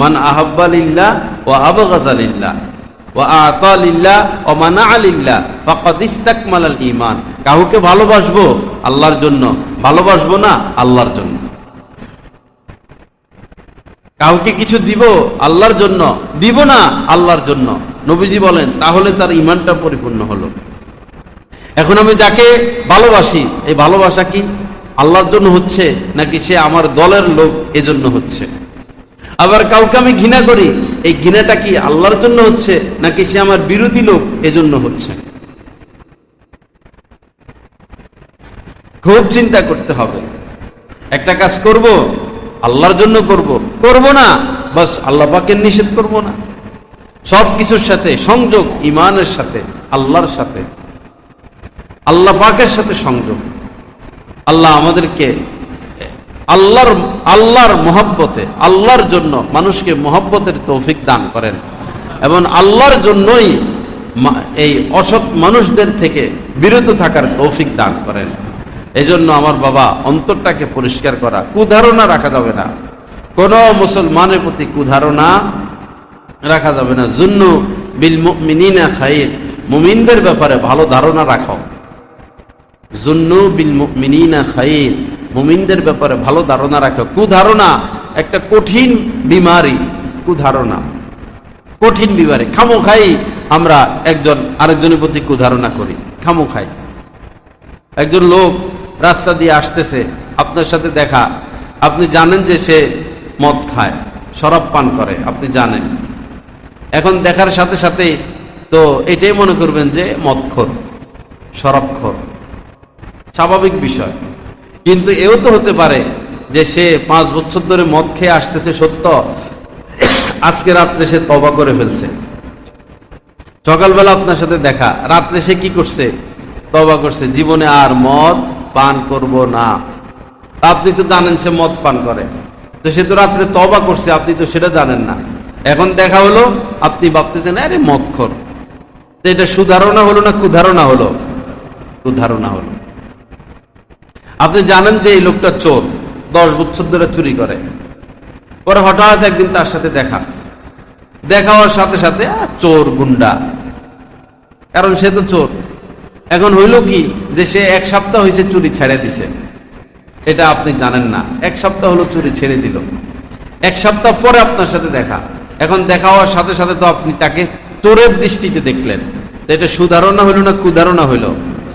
মান আহাব্বালিল্লাহ ও আবগাজালিল্লাহ ও আতালিল্লাহ ও মানা ইস্তাকমালাল ঈমান। কাউকে ভালোবাসবো আল্লাহর জন্য, ভালোবাসবো না আল্লাহর জন্য। কাউকে কিছু দিব আল্লাহর জন্য, দিব না আল্লাহর জন্য। নবীজি বলেন, তাহলে তার ইমানটা পরিপূর্ণ হলো। এখন আমি যাকে ভালোবাসি, এই ভালোবাসা কি আল্লাহর জন্য হচ্ছে নাকি সে আমার দলের লোক এজন্য হচ্ছে? আবার কাউকে আমি ঘৃণা করি, এই ঘৃণাটা কি আল্লাহর জন্য হচ্ছে, নাকি সে আমার বিরোধী লোক এজন্য হচ্ছে? খুব চিন্তা করতে হবে। একটা কাজ করব, আল্লাহর জন্য করব। করব না, বাস আল্লাহ পাকের নিষেধ করব না। সব কিছুর সাথে, সংযোগ ইমানের সাথে, আল্লাহর সাথে। আল্লাহ পাকের সাথে সংযোগ। আল্লাহ আমাদেরকে আল্লাহর আল্লাহর মহব্বতে, আল্লাহর জন্য মানুষকে মহব্বতের তৌফিক দান করেন। এবং আল্লাহর জন্যই এই অসৎ মানুষদের থেকে বিরত থাকার তৌফিক দান করেন। এজন্য আমার বাবা অন্তরটাকে পরিষ্কার করা কুধারণা রাখা যাবে না। কোন মুসলমানের প্রতি কুধারণা রাখা যাবে না। জুন্ন বিল মুমিনিনা খাইর। মুমিনদের ব্যাপারে ভালো ধারণা রাখো জুন্নু বিল মুমিনিনা খাইর। মুমিনদের ব্যাপারে ভালো ধারণা রাখো। কুধারণা, একটা কঠিন বিমারি, কুধারণা। কঠিন বিমারি। খামো খাই আমরা একজন, আরেকজনের প্রতি কুধারণা করি। খামো খাই একজন লোক রাস্তা দিয়ে আসতেছে, আপনার সাথে দেখা। আপনি জানেন যে সে মদ খায়, শরাব পান করে, আপনি জানেন। এখন দেখার সাথে সাথে তো এটাই মনে করবেন যে মদখোর, শরাবখোর। স্বাভাবিক বিষয়। কিন্তু এও তো হতে পারে যে সে পাঁচ বছর ধরে মদ খেয়ে আসতেছে সত্য। আজকে রাত্রে সে তবা করে ফেলছে। সকালবেলা আপনার সাথে দেখা। রাত্রে সে কি করছে? তবা করছে। জীবনে আর মদ পান করব না। আপনি তো জানেন সে মদ পান করে। তো সে তো রাত্রে তবা করছে, আপনি তো সেটা জানেন না। এখন দেখা হলো, আপনি ভাবতেছেন, আরে মদ খর এটা সুধারণা হলো না কুধারণা হলো? কুধারণা হলো। আপনি জানেন যে এই লোকটা চোর, দশ বছর ধরে চুরি করে। পরে হঠাৎ একদিন তার সাথে দেখা। দেখা হওয়ার সাথে সাথে চোর গুন্ডা। কারণ সে তো চোর। এখন হইল কি যে সে এক সপ্তাহ হয়েছে চুরি ছেড়ে দিছে। এটা আপনি জানেন না। এক সপ্তাহ হলো চুরি ছেড়ে দিল। এক সপ্তাহ পরে আপনার সাথে দেখা। এখন দেখা হওয়ার সাথে সাথে তো আপনি তাকে চোরের দৃষ্টিতে দেখলেন। এটা সুধারণা হইল না কুধারণা হইল?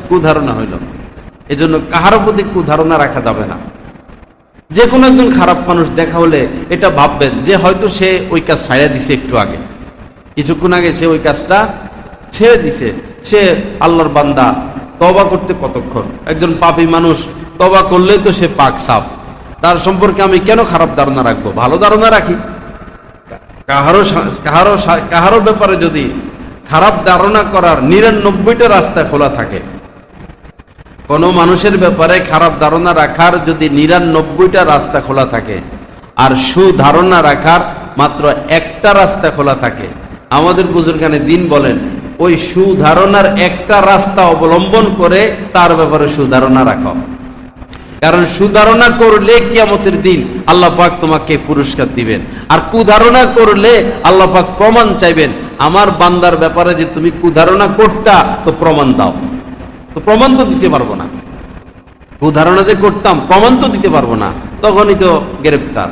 কুধারণা হইল। এজন্য কাহার প্রতি কুধারণা রাখা যাবে না। যে কোনো একজন খারাপ মানুষ দেখা হলে এটা ভাববেন যে হয়তো সে ওই কাজ ছাড়া দিছে একটু আগে। কিছুক্ষণ আগে সে ওই কাজটা ছেড়ে দিছে। সে আল্লাহর বান্দা তবা করতে কতক্ষণ? একজন পাপী মানুষ তবা করলেই তো সে পাক সাপ। তার সম্পর্কে আমি কেন খারাপ ধারণা রাখব? ভালো ধারণা রাখি। কাহারও সা- কাহারও ব্যাপারে যদি খারাপ ধারণা করার নিরানব্বইটা রাস্তা খোলা থাকে কোন মানুষের ব্যাপারে খারাপ ধারণা রাখার যদি নিরানব্বইটা রাস্তা খোলা থাকে, আর সুধারণা রাখার মাত্র একটা রাস্তা খোলা থাকে, আমাদের বুজুর্গানে দিন বলেন, ওই সুধারণার একটা রাস্তা অবলম্বন করে তার ব্যাপারে সুধারণা রাখো। কারণ সুধারণা করলে কিয়ামতের দিন আল্লাহ পাক তোমাকে পুরস্কার দিবেন। আর কুধারণা করলে আল্লাহ পাক প্রমাণ চাইবেন, আমার বান্দার ব্যাপারে যে তুমি কুধারণা করতা, তো প্রমাণ দাও। তো প্রমাণ তো দিতে পারব না। ধারণা যে করতাম, প্রমাণ তো দিতে পারব না। তখনই তো গ্রেপ্তার,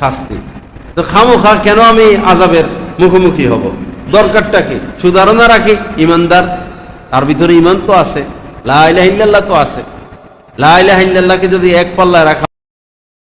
শাস্তি। তো খামোখা কেন আমি আজাবের মুখোমুখি হব? দরকারটা কি? সুধারণা রাখি, ইমানদার। তার ভিতরে ইমান তো আছে লাহ তো আছে। লাহ যদি এক পাল্লায় রাখা